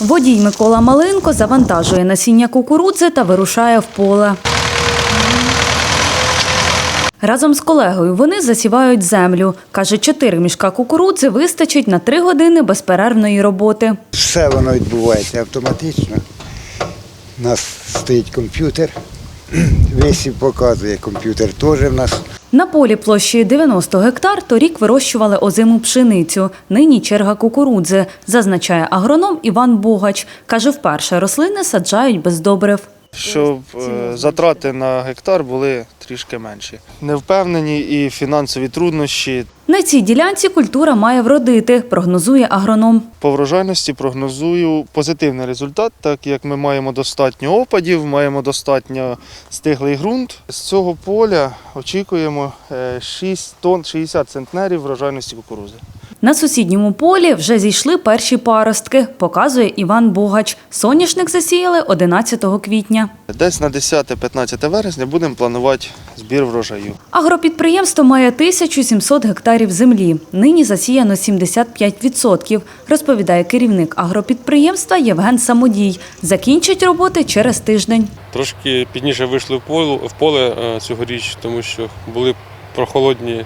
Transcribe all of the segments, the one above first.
Водій Микола Малинко завантажує насіння кукурудзи та вирушає в поле. Разом з колегою вони засівають землю. Каже, чотири мішка кукурудзи вистачить на три години безперервної роботи. Все воно відбувається автоматично. У нас стоїть комп'ютер, висів показує, комп'ютер теж в нас. На полі площею 90 гектар торік вирощували озиму пшеницю. Нині черга кукурудзи, зазначає агроном Іван Богач. Каже, вперше рослини саджають без добрив. Щоб е, затрати на гектар були трішки менші. Не впевнені і фінансові труднощі. На цій ділянці культура має вродити, прогнозує агроном. По врожайності прогнозую позитивний результат, так як ми маємо достатньо опадів, маємо достатньо стиглий ґрунт. З цього поля очікуємо е, 6 тонн 60 центнерів врожайності кукурузи. На сусідньому полі вже зійшли перші паростки, показує Іван Богач. Соняшник засіяли 11 квітня. Десь на 10-15 вересня будемо планувати збір врожаю. Агропідприємство має 1700 гектарів землі. Нині засіяно 75%, розповідає керівник агропідприємства Євген Самодій. Закінчать роботи через тиждень. Трошки пізніше вийшли в поле, в поле е, цьогоріч, тому що були прохолодні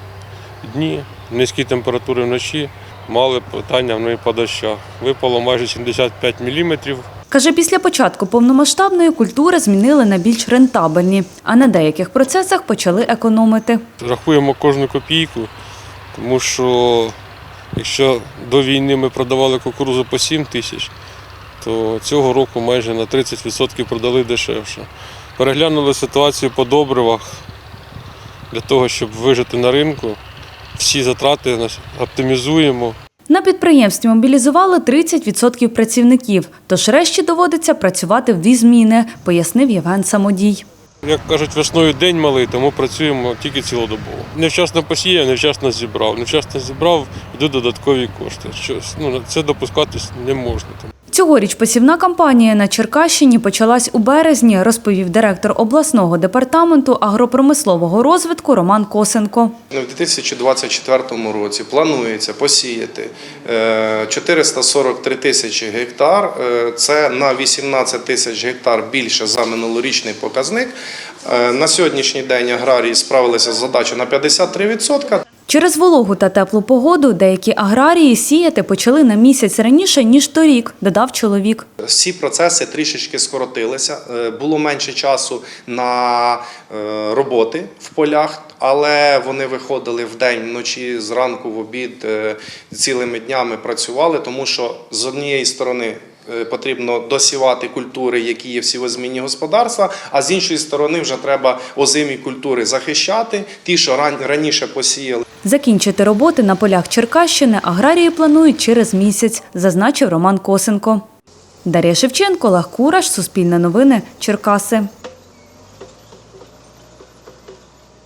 дні, низькі температури вночі, мали питання в по дощах. Випало майже 75 міліметрів. Каже, після початку повномасштабної культури змінили на більш рентабельні, а на деяких процесах почали економити. Рахуємо кожну копійку, тому що якщо до війни ми продавали кукурузу по 7 тисяч, то цього року майже на 30% продали дешевше. Переглянули ситуацію по добривах для того, щоб вижити на ринку. Всі затрати оптимізуємо. На підприємстві мобілізували 30% працівників, тож решті доводиться працювати в дві зміни, пояснив Євген Самодій. Як кажуть, весною день малий, тому працюємо тільки цілодобово. Невчасно посіяв, невчасно зібрав. Невчасно зібрав, йдуть додаткові кошти. Що, ну, це допускатись не можна. Цьогоріч посівна кампанія на Черкащині почалась у березні, розповів директор обласного департаменту агропромислового розвитку Роман Косенко. Ну, В 2024 році планується посіяти е, 443 тисячі гектар. Е, Це на 18 тисяч гектар більше за минулорічний показник. Е, На сьогоднішній день аграрії справилися з задачею на 53%. Через вологу та теплу погоду деякі аграрії сіяти почали на місяць раніше, ніж торік, додав чоловік. Всі процеси трішечки скоротилися. Е, Було менше часу на е, роботи в полях, але вони виходили в день, вночі, зранку, в обід, е, цілими днями працювали, тому що з однієї сторони. Потрібно досівати культури, які є в сівозмінні господарства, а з іншої сторони вже треба озимі культури захищати, ті, що ран- раніше посіяли. Закінчити роботи на полях Черкащини аграрії планують через місяць, зазначив Роман Косенко. Дар'я Шевченко, Олег Кураш, Суспільне новини, Черкаси.